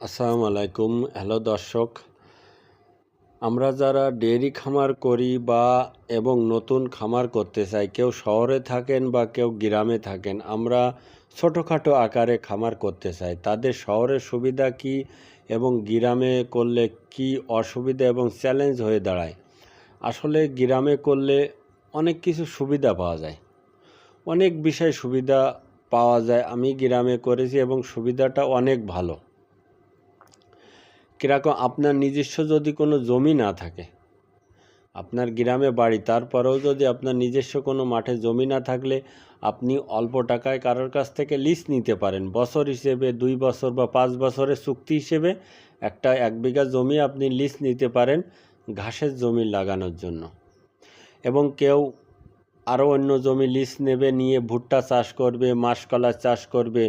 আসসালামু আলাইকুম। হ্যালো দর্শক, আমরা যারা ডেয়ারি খামার করি বা এবং নতুন খামার করতে চাই, কেউ শহরে থাকেন বা কেউ গ্রামে থাকেন, আমরা ছোটোখাটো আকারে খামার করতে চাই। তাদের শহরের সুবিধা কি এবং গ্রামে করলে কি অসুবিধা এবং চ্যালেঞ্জ হয়ে দাঁড়ায়? আসলে গ্রামে করলে অনেক কিছু সুবিধা পাওয়া যায়। অনেক বিষয় সুবিধা পাওয়া যায়। আমি গ্রামে করেছি এবং সুবিধাটা অনেক ভালো। কীরকম আপনার নিজস্ব যদি কোনো জমি না থাকে, আপনার গ্রামে বাড়ি, তারপরেও যদি আপনার নিজস্ব কোনো মাঠে জমি না থাকলে আপনি অল্প টাকায় কারোর কাছ থেকে লিজ নিতে পারেন। বছর হিসেবে, দুই বছর বা পাঁচ বছরের চুক্তি হিসেবে একটা এক বিঘা জমি আপনি লিজ নিতে পারেন ঘাসের জমি লাগানোর জন্য। এবং কেউ আরও অন্য জমি লিজ নেবে, নিয়ে ভুট্টা চাষ করবে, মাসকলা চাষ করবে,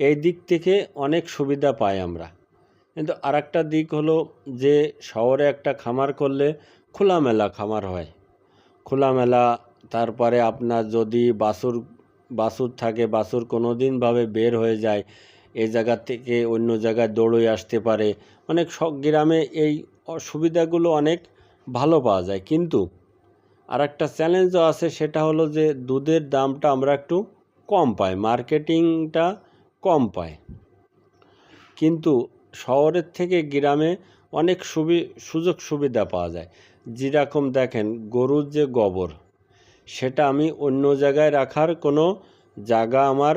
এই দিক থেকে অনেক সুবিধা পাই আমরা। কিন্তু আরেকটা দিক হলো যে শহরে একটা খামার করলে খোলামেলা খামার হয়। খোলামেলা, তারপরে আপনার যদি বাছুর বাসুর থাকে বাছুর কোনো দিনভাবে বের হয়ে যায় এই জায়গা থেকে অন্য জায়গায় দৌড়ে আসতে পারে। অনেক সব গ্রামে এই সুবিধাগুলো অনেক ভালো পাওয়া যায়। কিন্তু আর একটা চ্যালেঞ্জও আছে, সেটা হলো যে দুধের দামটা আমরা একটু কম পাই মার্কেটিংটা কম পাই। কিন্তু শহরের থেকে গ্রামে অনেক সুবি, সুযোগ সুবিধা পাওয়া যায়। যেরকম দেখেন, গরুর যে গোবর, সেটা আমি অন্য জায়গায় রাখার কোনো জায়গা আমার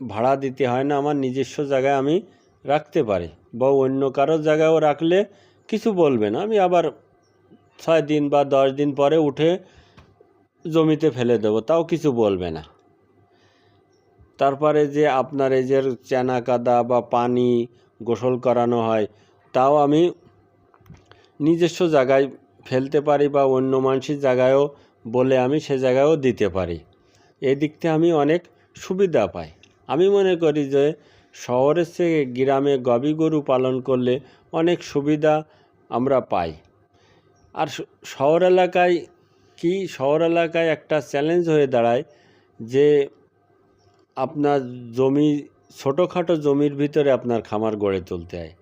ভাড়া দিতে হয় না, আমার নিজস্ব জায়গায় আমি রাখতে পারি বা অন্য কারও জায়গায়ও রাখলে কিছু বলবে না। আমি আবার ছয় দিন বা দশ দিন পরে উঠে জমিতে ফেলে দেবো, তাও কিছু বলবে না। তারপরে যে আপনার এই যে চেনা কাদা বা পানি গোসল করানো হয়। তাও আমি নিজস্ব জায়গায় ফেলতে পারি বা অন্য মানুষের জায়গায়ও বলে আমি সে জায়গায়ও দিতে পারি। এই দিক থেকে আমি অনেক সুবিধা পাই। আমি মনে করি যে শহরের থেকে গ্রামে গবি গরু পালন করলে অনেক সুবিধা আমরা পাই। আর শহর এলাকায় কি, শহর এলাকায় একটা চ্যালেঞ্জ হয়ে দাঁড়ায় যে আপনার জমি ছোটোখাটো জমির ভিতরে আপনার খামার গড়ে তুলতে হয়।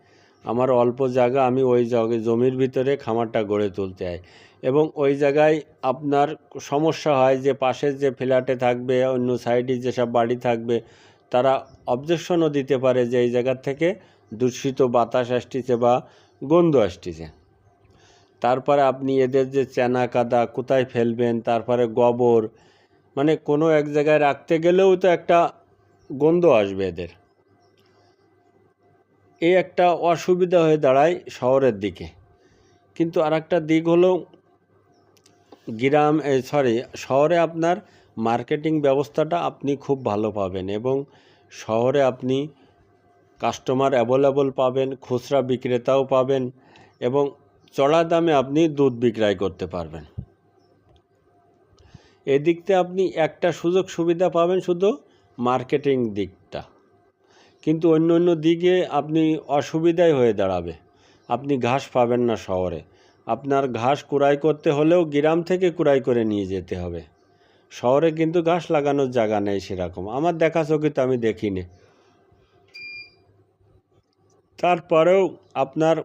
আমার অল্প জায়গা, আমি ওই জায়গায় জমির ভিতরে খামারটা গড়ে তুলতে হয়। এবং ওই জায়গায় আপনার সমস্যা হয় যে পাশের যে ফ্ল্যাটে থাকবে, অন্য সাইডে যেসব বাড়ি থাকবে, তারা অবজেকশনও দিতে পারে যে এই জায়গার থেকে দূষিত বাতাস আসতেছে বা গন্ধ আসতেছে। তারপরে আপনি এদের যে চেনা কাদা কোথায় ফেলবেন, তারপরে গোবর মানে কোনো এক জায়গায় রাখতে গেলেও তো একটা গন্ধ আসবে এদের। এই একটা অসুবিধা হয়ে দাঁড়ায় শহরের দিকে। কিন্তু আর একটা দিক হলো গ্রাম সরি শহরে আপনার মার্কেটিং ব্যবস্থাটা আপনি খুব ভালো পাবেন এবং শহরে আপনি কাস্টমার অ্যাভেলেবল পাবেন, খুচরা বিক্রেতাও পাবেন এবং চড়া দামে আপনি দুধ বিক্রয় করতে পারবেন। এদিকতে আপনি একটা সুযোগ সুবিধা পাবেন শুধু মার্কেটিং দিকটা। কিন্তু অন্য অন্য দিকে আপনি অসুবিধাই হয়ে দাঁড়াবে। আপনি ঘাস পাবেন না শহরে। আপনার ঘাস কুড়াই করতে হলেও গ্রাম থেকে কুড়াই করে নিয়ে যেতে হবে। শহরে কিন্তু ঘাস লাগানোর জায়গা নেই সেরকম। আমার দেখা চোখে তো আমি দেখিনি। তারপরেও আপনার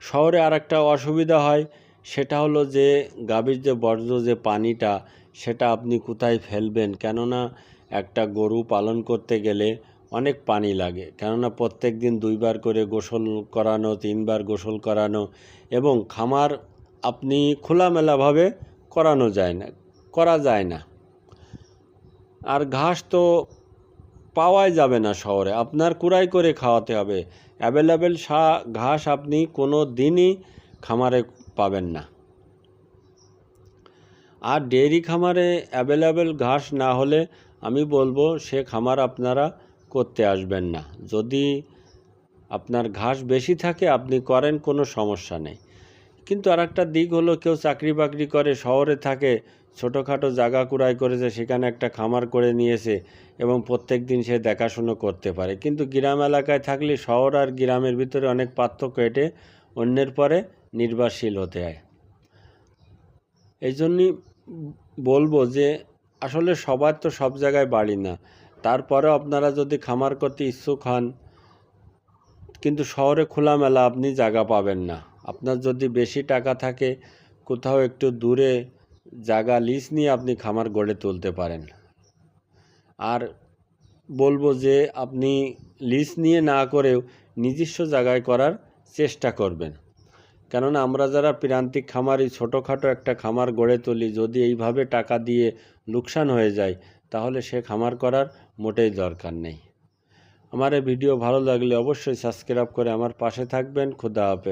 শহরে আর একটা অসুবিধা হয়, সেটা হলো যে গাভীর যে বর্জ্য, যে পানিটা সেটা আপনি কোথায় ফেলবেন? কেননা একটা গরু পালন করতে গেলে অনেক পানি লাগে। কেননা প্রত্যেক দিন দুইবার করে গোসল করানো, তিনবার গোসল করানো এবং খামার আপনি খোলামেলাভাবে করানো যায় না, করা যায় না। আর ঘাস তো পাওয়াই যাবে না শহরে। আপনার কুড়াই করে খাওয়াতে হবে। অ্যাভেলেবেল সা, ঘাস আপনি কোনো দিনই খামারে পাবেন না। আর ডেয়ারি খামারে অ্যাভেলেবেল ঘাস না হলে আমি বলব, সে খামার আপনারা করতে আসবেন না। যদি আপনার ঘাস বেশি থাকে, আপনি করেন, কোনো সমস্যা নেই। কিন্তু আর একটা দিক হলো, কেউ চাকরি বাকরি করে, শহরে থাকে, ছোটোখাটো জায়গা কুড়াই করেছে, সেখানে একটা খামার করে নিয়েছে এবং প্রত্যেক দিন সে দেখাশুনো করতে পারে। কিন্তু গ্রাম এলাকায় থাকলে শহর আর গ্রামের ভিতরে অনেক পার্থক্য এটে অন্যের পরে নির্ভরশীল হতে হয়। এই জন্যই বলব যে, আসলে সবার তো সব জায়গায় বাড়ি না। তারপরেও আপনারা যদি খামার করতে ইচ্ছুক হন, কিন্তু শহরে খোলামেলা আপনি জায়গা পাবেন না। আপনার যদি বেশি টাকা থাকে, কোথাও একটু দূরে জায়গা লিজ নিয়ে আপনি খামার গড়ে তুলতে পারেন। আর বলব যে, আপনি লিজ নিয়ে না করেও নিজস্ব জায়গায় করার চেষ্টা করবেন। কেননা আমরা যারা প্রান্তিক খামারি, ছোটোখাটো একটা খামার গড়ে তুলি, যদি এইভাবে টাকা দিয়ে লোকসান হয়ে যায়, তাহলে সে খামার করার মোটেই দরকার নেই। আমার এই ভিডিও ভালো লাগলে অবশ্যই সাবস্ক্রাইব করে আমার পাশে থাকবেন। খুদা হাফেজ।